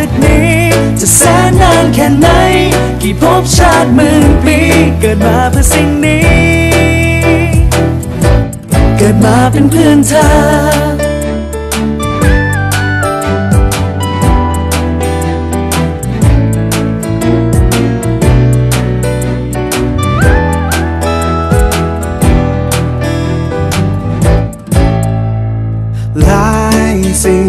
จากนี้ จะแสนนานแค่ไหน กี่ภพชาติหมื่นปี เกิดมาเพื่อสิ่งนี้ เกิดมาเป็นเพื่อนเธอหลายสิ่ง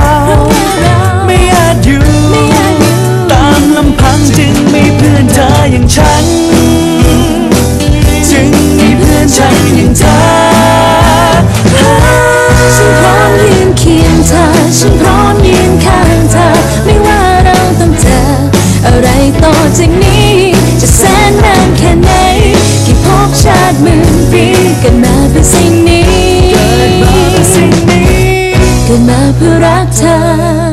า จะแสนนานแค่ไหนกี่ภพชาติหมื่นปีเกิดมาเพื่อสิ่งนี้เกิดมาเพื่อสิ่งนี้เกิดมาเพื่อรักเธอ